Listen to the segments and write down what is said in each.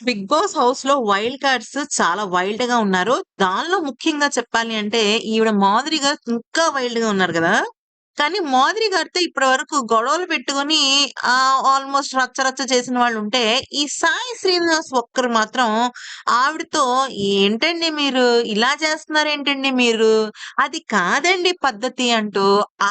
Big Boss హౌస్లో wild cards చాలా వైల్డ్గా ఉన్నారు. దానిలో ముఖ్యంగా చెప్పాలి అంటే ఈవిడ మాదిరిగా ఇంకా వైల్డ్గా ఉన్నారు కదా! కానీ మాధురి గారితో ఇప్పటి వరకు గొడవలు పెట్టుకొని ఆల్‌మోస్ట్ రచ్చ రచ్చ చేసిన వాళ్ళు ఉంటే ఈ సాయి శ్రీనివాస్ ఒక్కరు మాత్రం ఆవిడతో "ఏంటండి మీరు ఇలా చేస్తున్నారు ఏంటండి మీరు? అది కాదండి పద్ధతి" అంటూ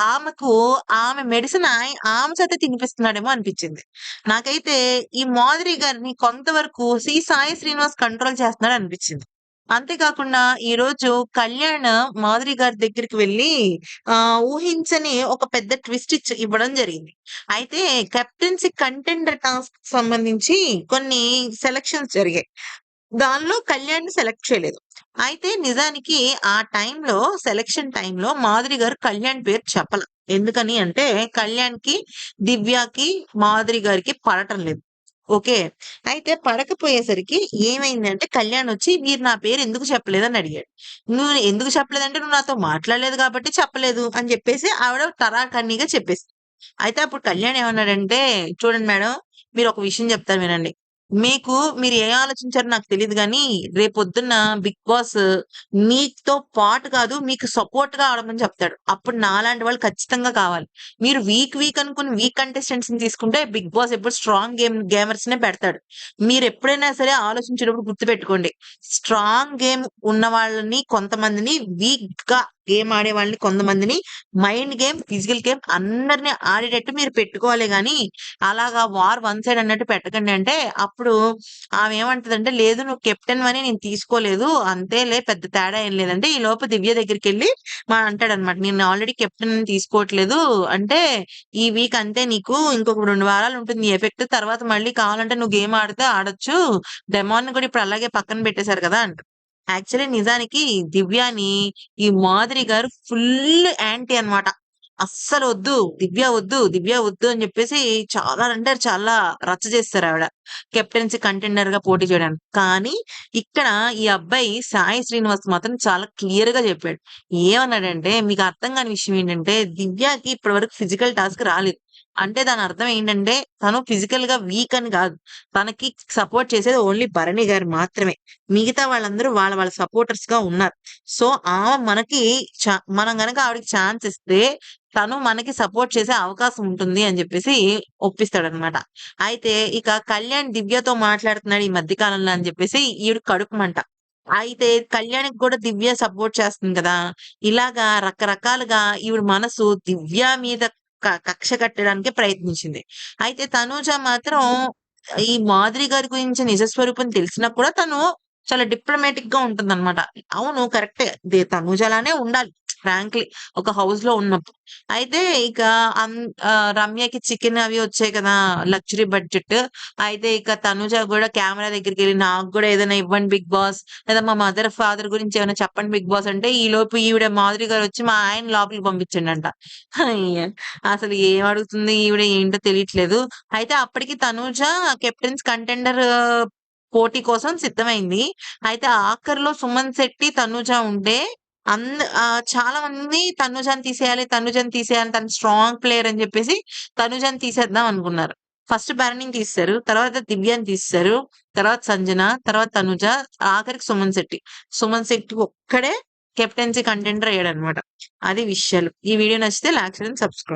ఆమెకు ఆమె మెడిసిన్ ఆమె చేత తినిపిస్తున్నాడేమో అనిపించింది నాకైతే ఈ మాధురి గారిని కొంతవరకు సి సాయి శ్రీనివాస్ కంట్రోల్ చేస్తున్నాడు అనిపించింది అంతేకాకుండా ఈ ఈరోజు కళ్యాణ్ మాధురి గారి దగ్గరికి వెళ్ళి ఆ ఊహించని ఒక పెద్ద ట్విస్ట్ ఇచ్చి ఇవ్వడం జరిగింది. అయితే కెప్టెన్సీ కంటెండర్ టాస్క్ సంబంధించి కొన్ని సెలక్షన్స్ జరిగాయి. దానిలో కళ్యాణ్ సెలెక్ట్ చేయలేదు. అయితే నిజానికి ఆ టైంలో సెలక్షన్ టైంలో మాధురి గారు కళ్యాణ్ పేరు చెప్పల. ఎందుకని అంటే కళ్యాణ్కి దివ్యకి, మాధురి గారికి పడటం లేదు. ఓకే. అయితే పడకపోయేసరికి ఏమైందంటే కళ్యాణ్ వచ్చి "మీరు నా పేరు ఎందుకు చెప్పలేదని" అడిగాడు. "నువ్వు ఎందుకు చెప్పలేదంటే నువ్వు నాతో మాట్లాడలేదు కాబట్టి చెప్పలేదు" అని చెప్పేసి ఆవిడ తరాకన్నీగా చెప్పేసి అయితే అప్పుడు కళ్యాణ్ ఏమన్నాడంటే, "చూడండి మేడం మీరు ఒక విషయం చెప్తాను వినండి. మీకు మీరు ఏం ఆలోచించారో నాకు తెలియదు కానీ రేపొద్దున్న బిగ్ బాస్ మీతో పాటు కాదు మీకు సపోర్ట్గా ఆడమని చెప్తాడు. అప్పుడు నాలాంటి వాళ్ళు ఖచ్చితంగా కావాలి. మీరు వీక్ వీక్ అనుకుని వీక్ కంటెస్టెంట్స్ని తీసుకుంటే బిగ్ బాస్ ఎప్పుడు స్ట్రాంగ్ గేమ్ గేమర్స్ నే పెడతాడు. మీరు ఎప్పుడైనా సరే ఆలోచించేటప్పుడు గుర్తుపెట్టుకోండి. స్ట్రాంగ్ గేమ్ ఉన్న వాళ్ళని కొంతమందిని వీక్‌గా గేమ్ ఆడే వాళ్ళని కొంతమందిని మైండ్ గేమ్, ఫిజికల్ గేమ్ అందరిని ఆడేటట్టు మీరు పెట్టుకోవాలి కానీ అలాగా వార్ వన్ సైడ్ అన్నట్టు పెట్టకండి" అంటే అప్పుడు ఆమె ఏమంటదంటే, "లేదు నువ్వు కెప్టెన్ అని నేను తీసుకోలేదు. అంతేలే పెద్ద తేడా ఏం లేదంటే" ఈ లోపు దివ్య దగ్గరికి వెళ్ళి మా అంటాడన్నమాట. "నేను ఆల్రెడీ కెప్టెన్ తీసుకోవట్లేదు. అంటే ఈ వీక్ అంతే నీకు. ఇంకొక రెండు వారాలు ఉంటుంది ఎఫెక్ట్. తర్వాత మళ్ళీ కావాలంటే నువ్వు గేమ్ ఆడితే ఆడొచ్చు. డెమాన్ కూడా ఇప్పుడు అలాగే పక్కన పెట్టేశారు కదా!" అంట యాక్చువల్లీ నిజానికి దివ్యని ఈ మాధురి గారు ఫుల్ యాంటీ అన్నమాట. అస్సలు వద్దు. దివ్య వద్దు. దివ్య వద్దు అని చెప్పేసి చాలా అంటే చాలా రచ్చ ఆవిడ కెప్టెన్సీ కంటెండర్గా పోటీ చేయడానికి. కానీ ఇక్కడ ఈ అబ్బాయి సాయి శ్రీనివాస్ మాత్రం చాలా క్లియర్గా చెప్పాడు. ఏమన్నాడంటే మీకు అర్థం కాని విషయం ఏంటంటే దివ్యకి ఇప్పటి వరకు ఫిజికల్ టాస్క్ రాలేదు. అంటే దాని అర్థం ఏంటంటే తను ఫిజికల్గా వీక్ అని కాదు. తనకి సపోర్ట్ చేసేది ఓన్లీ భరణి గారు మాత్రమే. మిగతా వాళ్ళందరూ వాళ్ళ వాళ్ళ సపోర్టర్స్గా ఉన్నారు. సో, ఆమె మనకి మనం గనక ఆవిడకి ఛాన్స్ ఇస్తే తను మనకి సపోర్ట్ చేసే అవకాశం ఉంటుంది అని చెప్పేసి ఒప్పిస్తాడన్నమాట. అయితే ఇక కళ్యాణ్ దివ్యతో మాట్లాడుతున్నాడు ఈ మధ్య కాలంలో అని చెప్పేసి ఈవిడకి కడుపుమంట అయితే కళ్యాణికి కూడా దివ్య సపోర్ట్ చేస్తుంది కదా! ఇలాగా రకరకాలుగా ఈవిడ మనసు దివ్య మీద కక్ష కట్టడానికే ప్రయత్నించింది. అయితే తనూజ మాత్రం ఈ మాధురి గారి గురించి నిజ స్వరూపం తెలిసినా కూడా తను చాలా డిప్లొమాటిక్‌గా ఉంటుందన్నమాట. అవును కరెక్టే. దే తనూజ లానే ఉండాలి. ఫ్రాంక్లీ ఒక హౌస్లో ఉన్నప్పుడు. అయితే ఇక రమ్యకి చికెన్ అవి వచ్చాయి కదా! Luxury budget. అయితే ఇక తనుజ కూడా కెమెరా దగ్గరికి వెళ్ళి నాకు కూడా ఏదైనా ఇవ్వండి బిగ్ బాస్. లేదా మా మదర్, ఫాదర్ గురించి ఏమైనా చెప్పండి బిగ్ బాస్ అంటే ఈ లోపు ఈవిడ మాధురి గారు వచ్చి మా ఆయన లోపలికి పంపించండి అసలు ఏం అడుగుతుంది ఈవిడ ఏంటో తెలియట్లేదు. అయితే అప్పటికి తనూజ కెప్టెన్స్ కంటెండర్ పోటీ కోసం సిద్ధమైంది. అయితే ఆఖరిలో సుమన్ శెట్టి, తనూజ ఉంటే అంద చాలా మంది తనూజని తీసేయాలి, తనుజాని తీసేయాలి. తను స్ట్రాంగ్ ప్లేయర్ అని చెప్పేసి తనూజని తీసేద్దాం అనుకున్నారు. ఫస్ట్ భరణిని తీస్తారు తర్వాత దివ్యని తీస్తారు తర్వాత సంజన, తర్వాత తనుజ ఆఖరికి సుమన్ శెట్టి. సుమన్ శెట్టి ఒక్కడే కెప్టెన్సీ కంటెంటర్ అయ్యాడు అనమాట అది విషయాలు. ఈ వీడియో నచ్చితే లైక్, షేర్ అండ్ సబ్స్క్రైబ్.